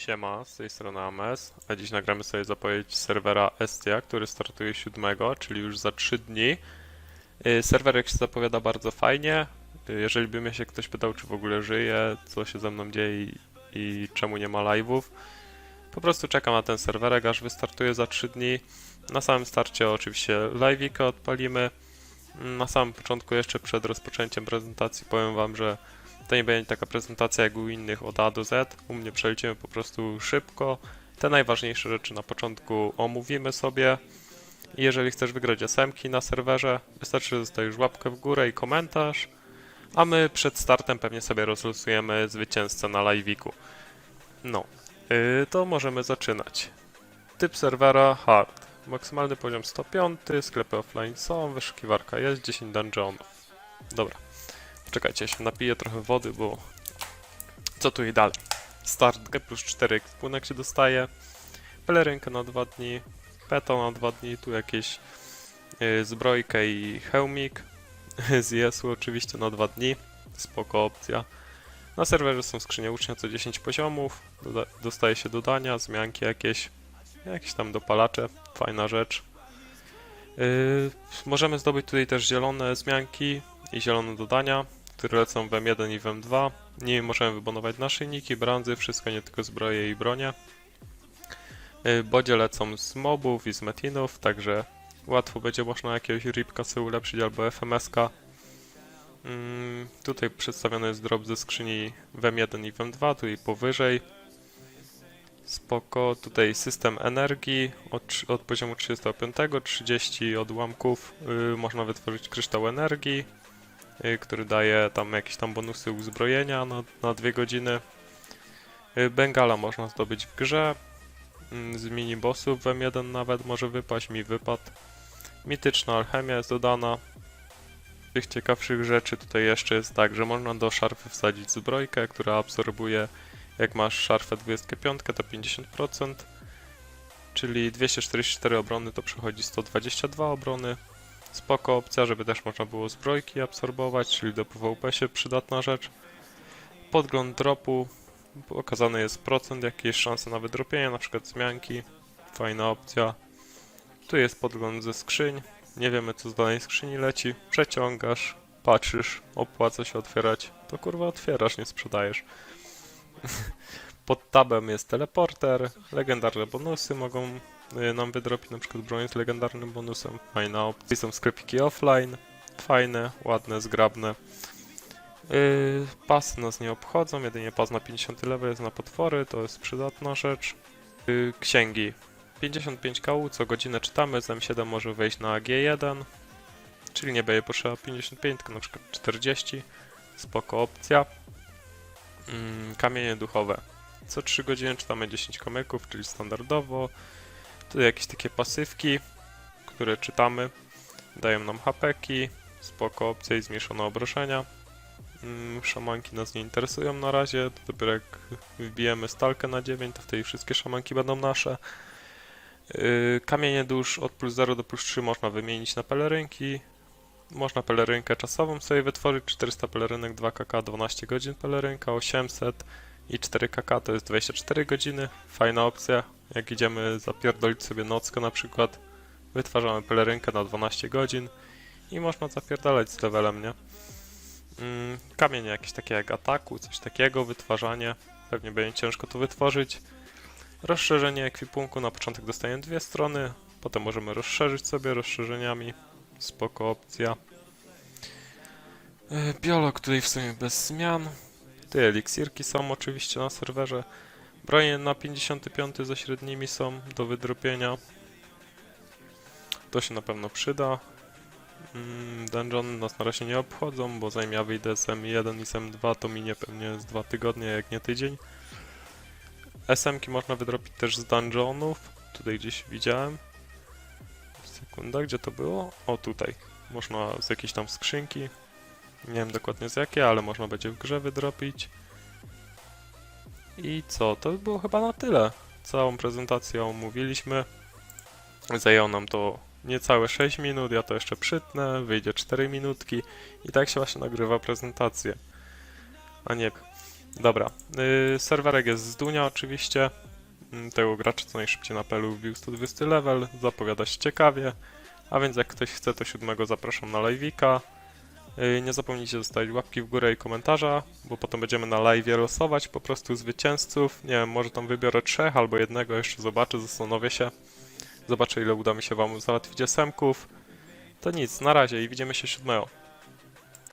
Siema, z tej strony AMS, a dziś nagramy sobie zapowiedź serwera Estia, który startuje 7, czyli już za 3 dni. Yy, Serwerek się zapowiada bardzo fajnie. Yy, Jeżeli by mnie się ktoś pytał, czy w ogóle żyje, co się ze mną dzieje i, i czemu nie ma live'ów, po prostu czekam na ten serwerek, aż wystartuje za 3 dni. Na samym starcie oczywiście live'ika odpalimy. Na samym początku, jeszcze przed rozpoczęciem prezentacji, powiem Wam, że to nie będzie taka prezentacja jak u innych od A do Z. U mnie przejdziemy po prostu szybko. Te najważniejsze rzeczy na początku omówimy sobie. Jeżeli chcesz wygrać SMki na serwerze, wystarczy, że łapkę w górę i komentarz. A my przed startem pewnie sobie rozlosujemy zwycięzcę na live'iku. No, yy, to możemy zaczynać. Typ serwera hard. Maksymalny poziom 105, sklepy offline są, wyszukiwarka jest, 10 dungeonów. Dobra. Czekajcie, ja się napiję trochę wody, bo co tu i dalej? Start G plus 4 ekwipunek się dostaje, pelerynkę na 2 dni, peto na 2 dni, tu jakieś yy, zbrojkę i hełmik z oczywiście na 2 dni, spoko opcja. Na serwerze są skrzynie ucznia co 10 poziomów, doda dostaje się dodania, zmianki jakieś, jakieś tam dopalacze, fajna rzecz. Yy, możemy zdobyć tutaj też zielone zmianki i zielone dodania, które lecą w M1 i w M2. Nimi możemy wybonować naszyjniki, branzy, wszystko nie tylko zbroje i bronie. Yy, Bodzie lecą z mobów i z metinów, także łatwo będzie można jakiegoś ripka sobie ulepszyć albo FMS-ka. Mm, tutaj przedstawiony jest drop ze skrzyni w M1 i w M2, tutaj powyżej. Spoko, tutaj system energii od, od poziomu 35, 30 odłamków yy, można wytworzyć kryształ energii, który daje tam jakieś tam bonusy uzbrojenia na, na 2 godziny. Yy, Bengala można zdobyć w grze, yy, z mini bossów w M1 nawet może wypaść, mi wypadł. Mityczna alchemia jest dodana. Tych ciekawszych rzeczy tutaj jeszcze jest tak, że można do szarfy wsadzić zbrojkę, która absorbuje jak masz szarfę 25 to 50%, czyli 244 obrony to przechodzi 122 obrony. Spoko opcja, żeby też można było zbrojki absorbować, czyli do PvP się przydatna rzecz. Podgląd dropu, pokazany jest procent, jakieś szanse na wydropienie, na przykład zmianki, fajna opcja. Tu jest podgląd ze skrzyń, nie wiemy co z danej skrzyni leci, przeciągasz, patrzysz, opłaca się otwierać, to kurwa otwierasz, nie sprzedajesz. Pod tabem jest teleporter, legendarne bonusy mogą nam wydropić, na przykład broń z legendarnym bonusem, fajna opcja. Są sklepiki offline, fajne, ładne, zgrabne. Yy, pasy nas nie obchodzą, jedynie pas na 50 level jest na potwory, to jest przydatna rzecz. Yy, księgi. 55 kału, co godzinę czytamy, z M7 może wejść na G1, czyli nie będzie potrzeba 55, tylko na przykład 40, spoko opcja. Mm, kamienie duchowe. Co 3 godziny czytamy 10 komyków, czyli standardowo. Jakieś takie pasywki, które czytamy. Dają nam hapeki, spoko opcja i zmniejszone obrożenia. Mm, szamanki nas nie interesują na razie. To dopiero jak wbijemy stalkę na 9, to wtedy wszystkie szamanki będą nasze. Yy, kamienie dusz od plus 0 do plus 3 można wymienić na pelerynki. Można pelerynkę czasową sobie wytworzyć, 400 pelerynek 2kk, 12 godzin pelerynka, 800 i 4kk to jest 24 godziny. Fajna opcja, jak idziemy zapierdolić sobie nockę na przykład, wytwarzamy pelerynkę na 12 godzin i można zapierdalać z levelem, nie? Mm, kamienie jakieś takie jak ataku, coś takiego, wytwarzanie, pewnie będzie ciężko to wytworzyć. Rozszerzenie ekwipunku, na początek dostajemy dwie strony, potem możemy rozszerzyć sobie rozszerzeniami, spoko opcja. E, Biolog tutaj w sumie bez zmian. Te eliksirki są oczywiście na serwerze. Bronie na 55 ze średnimi są do wydropienia. To się na pewno przyda. Mm, Dungeony nas na razie nie obchodzą, bo zanim ja wyjdę z M1 i z M2 to minie pewnie z dwa tygodnie, jak nie tydzień. SM-ki można wydropić też z dungeonów. Tutaj gdzieś widziałem. Sekunda, gdzie to było? O, tutaj. Można z jakiejś tam skrzynki. Nie wiem dokładnie z jakiej, ale można będzie w grze wydropić. I co? To by było chyba na tyle. Całą prezentację omówiliśmy. Zajęło nam to niecałe 6 minut, ja to jeszcze przytnę, wyjdzie 4 minutki i tak się właśnie nagrywa prezentację. A nie Dobra, yy, serwerek jest z Dunia oczywiście. Mm, Tego gracza co najszybciej na PL wbił 120 level, zapowiada się ciekawie. A więc jak ktoś chce, to siódmego zapraszam na live'ika. Yy, Nie zapomnijcie zostawić łapki w górę i komentarza, bo potem będziemy na live losować po prostu zwycięzców. Nie wiem, może tam wybiorę trzech albo jednego, jeszcze zobaczę, zastanowię się. Zobaczę ile uda mi się wam załatwić esemków. To nic, na razie i widzimy się siódmego.